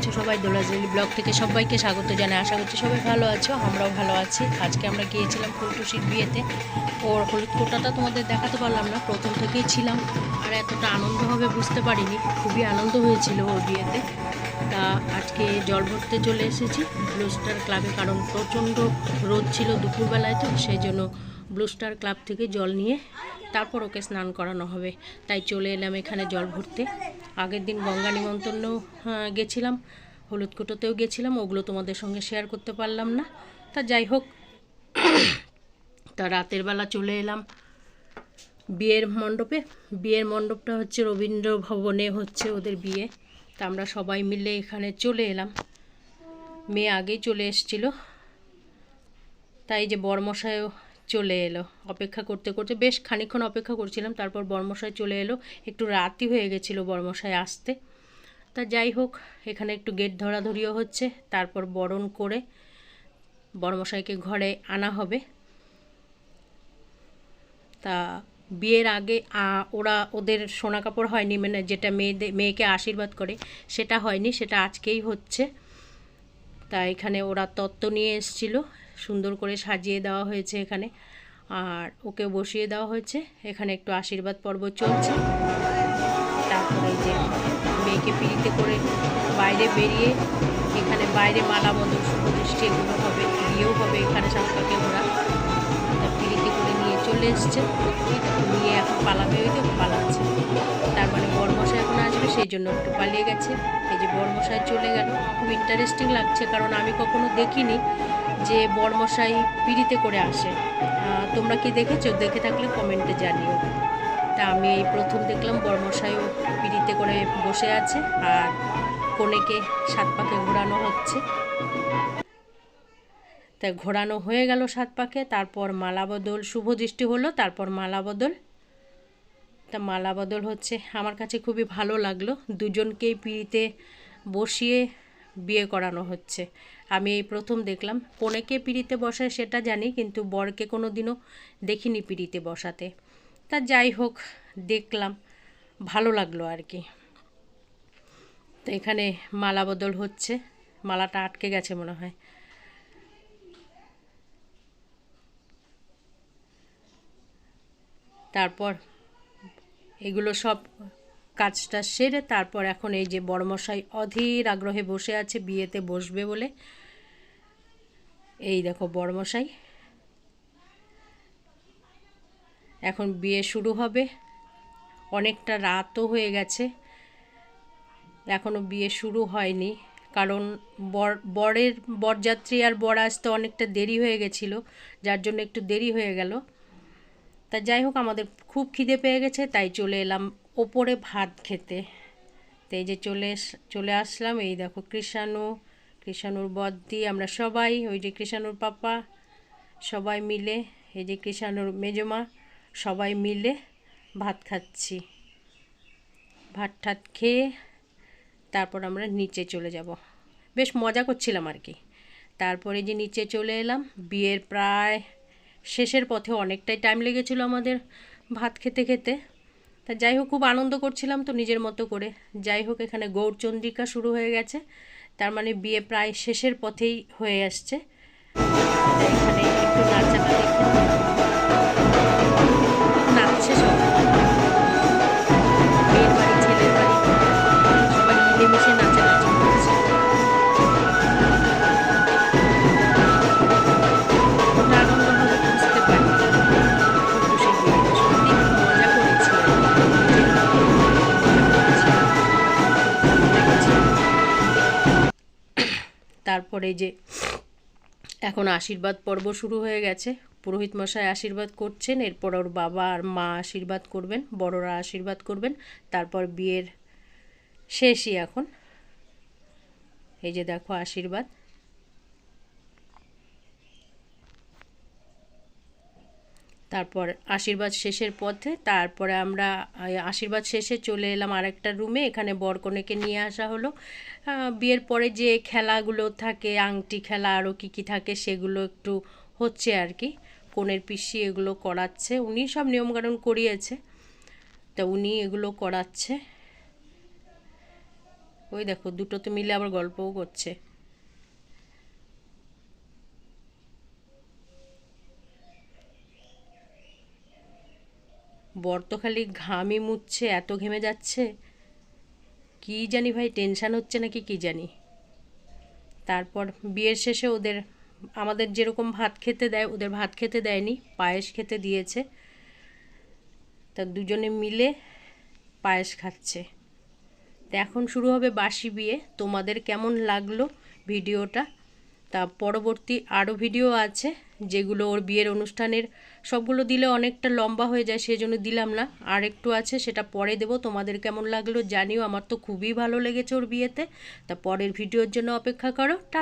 আছো সবাই দোলাজলি ব্লগ থেকে সবাইকে স্বাগত জানাই। আশা করছি সবাই ভালো আছো, আমরাও ভালো আছি। আজকে আমরা গিয়েছিলাম ফুলটুসির বিয়েতে। ওর হলুদ কোটাটা তোমাদের দেখাতে পারলাম না, প্রথম থেকেই ছিলাম। আর এতটা আনন্দ হবে বুঝতে পারিনি, খুবই আনন্দ হয়েছিল ওর বিয়েতে। তা আজকে জল ভরতে চলে এসেছি ব্লু স্টার ক্লাবে, কারণ প্রচণ্ড রোদ ছিল দুপুরবেলায় তো, সেই জন্য ব্লু স্টার ক্লাব থেকে জল নিয়ে তারপর ওকে স্নান করানো হবে। তাই চলে এলাম এখানে জল ভরতে। আগের দিন গঙ্গা নিমন্ত্রণ গেছিলাম। হলুদ কুটোতেও গেছিলাম, ওগুলো তোমাদের সঙ্গে শেয়ার করতে পারলাম না। তা যাই হোক, তা রাতের বেলা চলে এলাম। বিয়ের মণ্ডপে, বিয়ের মণ্ডপটা হচ্ছে রবীন্দ্র ভবনে হচ্ছে ওদের বিয়ে। তা আমরা সবাই মিলে এখানে চলে এলাম। মেয়ে আগেই চলে এসেছিল। তাই যে বরমশাইও চলে এলো। অপেক্ষা করতে করতে বেশ খানিকক্ষণ অপেক্ষা করছিলাম, তারপর বর্মশাই চলে এলো। একটু রাতই হয়ে গেছিল বর্মশাই আসতে। তা যাই হোক, এখানে একটু গেট ধরাধরিও হচ্ছে, তারপর বরণ করে বর্মশাইকে ঘরে আনা হবে। তা বিয়ের আগে ওরা ওদের সোনা কাপড় হয়নি মানে যেটা মেয়েদের মেয়েকে আশীর্বাদ করে, সেটা হয়নি, সেটা আজকেই হচ্ছে। তা এখানে ওরা তত্ত্ব নিয়ে এসেছিল। সুন্দর করে সাজিয়ে দেওয়া হয়েছে এখানে। আর ওকে বসিয়ে দেওয়া হয়েছে। এখানে একটু আশীর্বাদ পর্ব চলছে। তারপরে যে মেয়েকে পিড়িতে করে বাইরে বেরিয়ে এখানে বাইরে মালা বদল শুভদৃষ্টি এগুলো হবে বিয়েও হবে এখানে সাতটাকে ওরা। পিড়িতে করে নিয়ে চলে এসছে। নিয়ে এখন পালাবে ওই তো, পালাচ্ছে। তার মানে বরমশাই এখন আসবে, সেই জন্য একটু পালিয়ে গেছে। এই যে বরমশাই চলে গেল। খুব ইন্টারেস্টিং লাগছে, কারণ আমি কখনো দেখিনি। যে বরমশাই পিড়িতে করে আসে। তোমরা কি দেখেছ? দেখে থাকলে কমেন্টে জানিও। তা আমি এই প্রথম দেখলাম বর্মশাইও পিড়িতে করে বসে আছে আর কনেকে সাত পাকে ঘোরানো হচ্ছে। তা ঘোরানো হয়ে গেল সাত পাকে, তারপর মালা বদল, শুভ দৃষ্টি হলো, তারপর মালা বদল। তা মালা বদল হচ্ছে, আমার কাছে খুবই ভালো লাগল। দুজনকেই পিড়িতে বসিয়ে বিয়ে করানো হচ্ছে। আমি এই প্রথম দেখলাম কনেকে পিড়িতে বসায় সেটা জানি, কিন্তু বরকে কোনো দিনও দেখিনি পিড়িতে বসাতে। তা যাই হোক, দেখলাম, ভালো লাগল আর কি। তো এখানে মালা বদল হচ্ছে, মালাটা আটকে গেছে মনে হয়। তারপর এগুলো সব কাজটা সেরে তারপর এখন এই যে বড়মশাই অধীর আগ্রহে বসে আছে, বিয়েতে বসবে বলে। এই দেখো বড়মশাই। এখন বিয়ে শুরু হবে। অনেকটা রাতও হয়ে গেছে। এখনও বিয়ে শুরু হয়নি। কারণ বর, বরের, বরযাত্রী আর বর আসতে অনেকটা দেরি হয়ে গেছিল, যার জন্য একটু দেরি হয়ে গেল। তা যাই হোক, আমাদের খুব খিদে পেয়ে গেছে, তাই চলে এলাম ওপরে ভাত খেতে। তো এই যে চলে চলে আসলাম, এই দেখো কৃষাণু, কৃষাণুর বদ্দি, আমরা সবাই, ওই যে কৃষাণুর পাপা, সবাই মিলে, এই যে কৃষাণুর মেজমা, সবাই মিলে ভাত খাচ্ছি। ভাত ঠাত খেয়ে তারপর আমরা নিচে চলে যাব। বেশ মজা করছিলাম আর কি। তারপরে যে নিচে চলে এলাম, বিয়ের প্রায় শেষের পথে অনেকটাই টাইম লেগেছিলো আমাদের ভাত খেতে খেতে। তা যাই হোক, খুব আনন্দ করছিলাম তো নিজের মতো করে। যাই হোক, এখানে গৌরচন্দ্রিকা শুরু হয়ে গেছে। তার মানে বিয়ে প্রায় শেষের পথেই হয়ে আসছে। এখানে একটু নাচাটা তারপরে যে এখন আশীর্বাদ পর্ব শুরু হয়ে গেছে। পুরোহিত মশাই আশীর্বাদ করছেন, এরপর ওর বাবা আর মা আশীর্বাদ করবেন, বড়রা আশীর্বাদ করবেন, তারপর বিয়ের শেষই এখন। এই যে দেখো আশীর্বাদ। তারপর আশীর্বাদ শেষের পথে, তারপরে আমরা আশীর্বাদ শেষে চলে এলাম আরেকটা রুমে এখানে বরকনেকে নিয়ে আসা হলো। বিয়ের পরে যে খেলাগুলো থাকে, আংটি খেলা আরও কী কী থাকে, সেগুলো একটু হচ্ছে আর কি। কনের পিসি এগুলো করাচ্ছে, উনি সব নিয়মকানুন করিয়েছে। তা উনি এগুলো করাচ্ছে। ওই দেখো দুটোতে মিলে আবার গল্পও করছে। বর তো ঘামই মুচ্ছে, এত ঘেমে যাচ্ছে। কি জানি ভাই টেনশান হচ্ছে নাকি কি জানি। তারপর বিয়ের শেষে ওদের, আমাদের যেরকম ভাত খেতে দেয়, ওদের ভাত খেতে দেয়নি, পায়েস খেতে দিয়েছে। তা দুজনে মিলে পায়েস খাচ্ছে। তো এখন শুরু হবে বাসি বিয়ে। তোমাদের কেমন লাগল ভিডিওটা? তা পরবর্তী আরও ভিডিও আছে, যেগুলো ওর বিয়ের অনুষ্ঠানের সবগুলো দিলে অনেকটা লম্বা হয়ে যায় সেই জন্য দিলাম না। আর একটু আছে, সেটা পরে দেব। তোমাদের কেমন লাগল জানিও, আমার তো খুবই ভালো লেগেছে ওর বিয়েতে। তা পরের ভিডিওর জন্য অপেক্ষা করো। টা